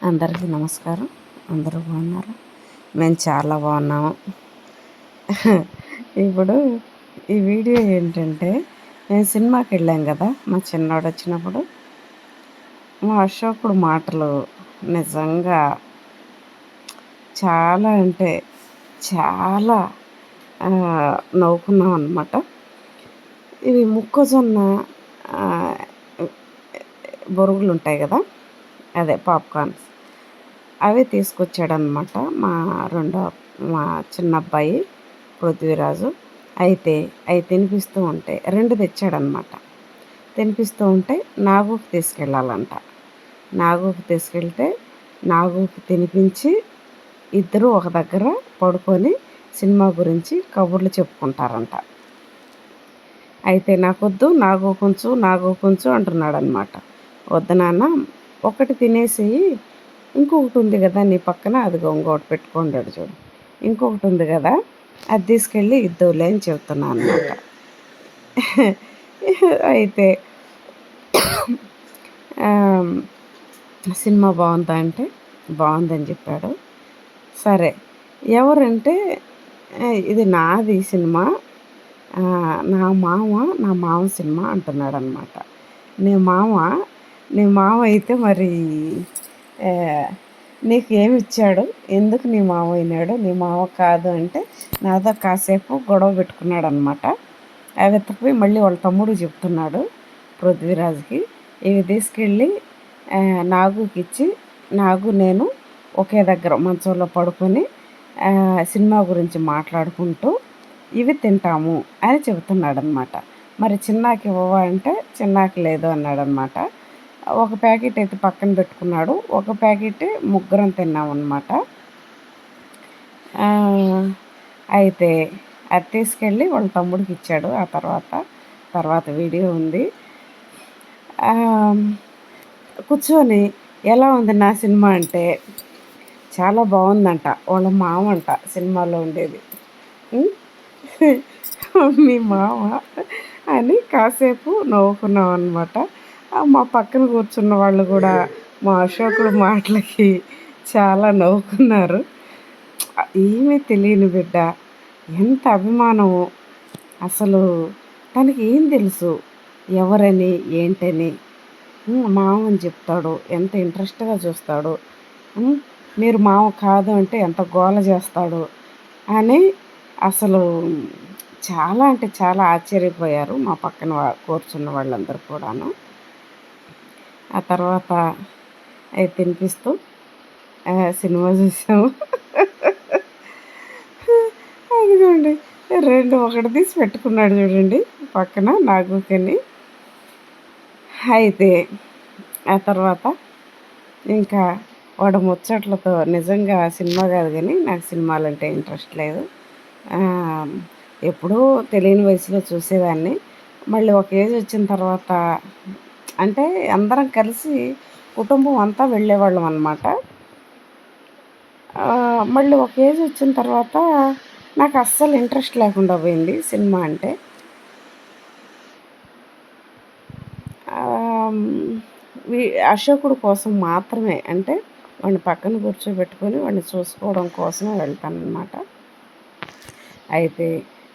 అందరికీ నమస్కారం. అందరూ బాగున్నారు? మేము చాలా బాగున్నాము. ఇప్పుడు ఈ వీడియో ఏంటంటే మేము సినిమాకి వెళ్ళాం కదా మా చిన్నవాడు వచ్చినప్పుడు. మా అశోకుడు మాటలు నిజంగా చాలా అంటే చాలా నవ్వుకున్నాం అనమాట ఇవి మొక్కజొన్న బొరుగులు ఉంటాయి కదా అదే పాప్కార్న్స్. అవి తీసుకొచ్చాడనమాట మా రెండో మా చిన్న అబ్బాయి పృథ్వీరాజు. అయితే అవి తినిపిస్తూ ఉంటే రెండు తెచ్చాడనమాట తినిపిస్తూ ఉంటే నాగుకు తీసుకెళ్ళాలంట. నాగుకు తీసుకెళ్తే నాగుకు తినిపించి ఇద్దరు ఒక దగ్గర పడుకొని సినిమా గురించి కబుర్లు చెప్పుకుంటారంట. అయితే నాకొద్దు నాగో కొంచెం నాగో కొంచెం అంటున్నాడు అనమాట వద్దు నాన్న ఒకటి తినేసి ఇంకొకటి ఉంది కదా నీ పక్కన అదిగో ఇంకొకటి పెట్టుకుంటాడు చూడు. ఇంకొకటి ఉంది కదా అది తీసుకెళ్ళి ఇద్దరులే అని చెబుతున్నా అనమాట అయితే సినిమా బాగుందా అంటే బాగుందని చెప్పాడు. సరే ఎవరంటే ఇది నాది సినిమా నా మామ నా మామ సినిమా అంటున్నాడు అనమాట నీ మామ నీ మామ అయితే మరి నీకు ఏమి ఇచ్చాడు ఎందుకు నీ మామ అయినాడు నీ మామ కాదు అంటే నాతో కాసేపు గొడవ పెట్టుకున్నాడు అనమాట అవి ఎత్తకపోయి మళ్ళీ వాళ్ళ తమ్ముడు చెప్తున్నాడు పృథ్వీరాజ్కి. ఇవి తీసుకెళ్ళి నాగుకి ఇచ్చి నాగు నేను ఒకే దగ్గర మంచంలో పడుకొని సినిమా గురించి మాట్లాడుకుంటూ ఇవి తింటాము అని చెబుతున్నాడనమాట మరి చిన్నాకి ఇవ్వవా అంటే చిన్నాకి లేదు అన్నాడనమాట ఒక ప్యాకెట్ అయితే పక్కన పెట్టుకున్నాడు. ఒక ప్యాకెట్ ముగ్గురం తిన్నామన్నమాట అయితే అది తీసుకెళ్ళి వాళ్ళ తమ్ముడికి ఇచ్చాడు ఆ తర్వాత. తర్వాత వీడియో ఉంది. కూర్చొని ఎలా ఉంది నా సినిమా అంటే చాలా బాగుందంట. వాళ్ళ మామ అంట సినిమాలో ఉండేది. మీ మామ అని కాసేపు నవ్వుకున్నాం అనమాట మా పక్కన కూర్చున్న వాళ్ళు కూడా మా అశోకుడు మాటలకి చాలా నవ్వుకున్నారు. ఏమీ తెలియని బిడ్డ ఎంత అభిమానము. అసలు తనకి ఏం తెలుసు? ఎవరని ఏంటని. మామని చెప్తాడు ఎంత ఇంట్రెస్ట్గా చూస్తాడు. మీరు మామ కాదు అంటే ఎంత గోల చేస్తాడు అని అసలు చాలా అంటే చాలా ఆశ్చర్యపోయారు మా పక్కన కూర్చున్న వాళ్ళందరూ కూడాను. ఆ తర్వాత అవి తినిపిస్తూ సినిమా చూసాము. అదిగోండి రెండు ఒకటి తీసి పెట్టుకున్నాడు చూడండి పక్కన నాగుకని. అయితే ఆ తర్వాత ఇంకా వాడు ముచ్చట్లతో నిజంగా సినిమా కాదు కానీ నాకు సినిమాలు అంటే ఇంట్రెస్ట్ లేదు. ఎప్పుడూ తెలియని వయసులో చూసేదాన్ని. మళ్ళీ ఒక ఏజ్ వచ్చిన తర్వాత అంటే అందరం కలిసి కుటుంబం అంతా వెళ్ళేవాళ్ళం అనమాట మళ్ళీ ఒక ఏజ్ వచ్చిన తర్వాత నాకు అస్సలు ఇంట్రెస్ట్ లేకుండా పోయింది సినిమా అంటే. అశోకుడు కోసం మాత్రమే అంటే వాడిని పక్కన కూర్చోబెట్టుకొని వాడిని చూసుకోవడం కోసమే వెళ్తానమాట అయితే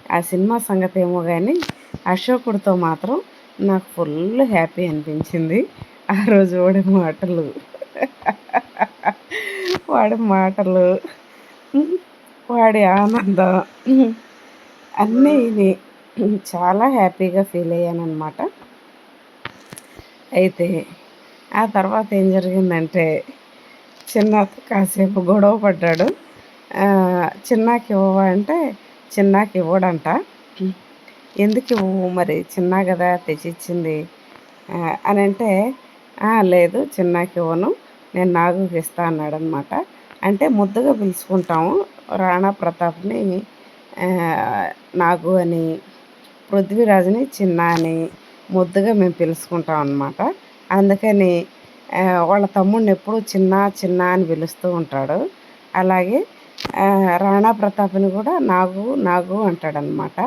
ఆ సినిమా సంగతి ఏమో కానీ అశోకుడితో మాత్రం నాకు ఫుల్ హ్యాపీ అనిపించింది. ఆ రోజు వాడి మాటలు. వాడి మాటలు. వాడి ఆనందం. అన్నీ చాలా హ్యాపీగా ఫీల్ అయ్యాను అనమాట అయితే ఆ తర్వాత ఏం జరిగిందంటే చిన్న కాసేపు గొడవ పడ్డాడు. చిన్నాకి ఇవ్వవా అంటే చిన్నాకి ఇవ్వడంట. ఎందుకు మరి చిన్న కదా తెచ్చిచ్చింది? అని అంటే లేదు చిన్నాకి ఇవ్వను నేను నాగుకి ఇస్తా అన్నాడు అనమాట అంటే ముద్దుగా పిలుచుకుంటాము రాణా ప్రతాప్ని నాగు అని పృథ్వీరాజుని చిన్న అని ముద్దుగా మేము పిలుచుకుంటాం అనమాట అందుకని వాళ్ళ తమ్ముడిని ఎప్పుడు చిన్న చిన్న అని పిలుస్తూ ఉంటాడు. అలాగే రాణా ప్రతాప్ని కూడా నాగు నాగు అంటాడనమాట.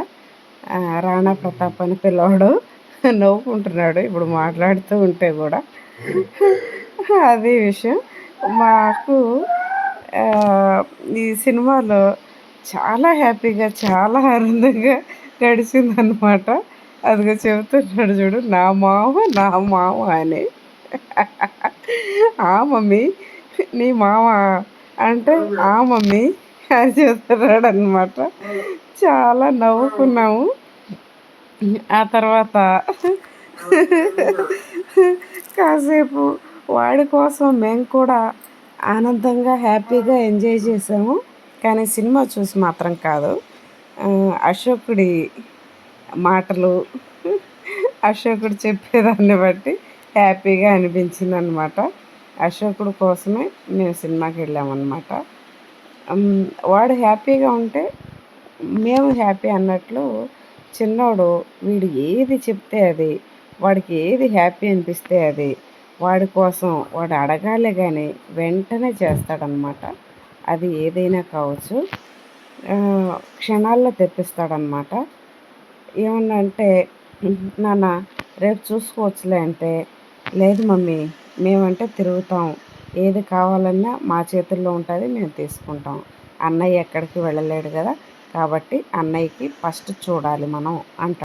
రాణా ప్రతాప్ అని పిల్లవాడు నవ్వుకుంటున్నాడు. ఇప్పుడు మాట్లాడుతూ ఉంటే కూడా. అదే విషయం. మాకు ఈ సినిమాలో చాలా హ్యాపీగా చాలా ఆనందంగా గడిచిందనమాట అదిగో చెబుతున్నాడు చూడు నా మామ నా మామ అని. ఆ మమ్మీ నీ మామ అంటే ఆ మమ్మీ అని చెప్తున్నాడు అనమాట చాలా నవ్వుకున్నాము. ఆ తర్వాత కాసేపు వాడి కోసం మేము కూడా ఆనందంగా హ్యాపీగా ఎంజాయ్ చేసాము. కానీ సినిమా చూసి మాత్రం కాదు. అశోకుడి మాటలు అశోకుడు చెప్పేదాన్ని బట్టి హ్యాపీగా అనిపించింది అనమాట అశోకుడు కోసమే మేము సినిమాకి వెళ్ళామన్నమాట వాడు హ్యాపీగా ఉంటే మేము హ్యాపీ అన్నట్లు చిన్నోడు వీడు ఏది చెప్తే అది వాడికి ఏది హ్యాపీ అనిపిస్తే అది వాడి కోసం వాడు అడగాలి కానీ వెంటనే చేస్తాడనమాట అది ఏదైనా కావచ్చు. క్షణాల్లో తెప్పిస్తాడనమాట ఏమన్నా అంటే నాన్న రేపు చూసుకోవచ్చులే అంటే లేదు మమ్మీ మేమంటే తిరుగుతాం ఏది కావాలన్నా మా చేతుల్లో ఉంటుంది మేము తీసుకుంటాం. అన్నయ్య ఎక్కడికి వెళ్ళలేడు కదా కాబట్టి అన్నయ్యకి ఫస్ట్ చూడాలి మనం అంట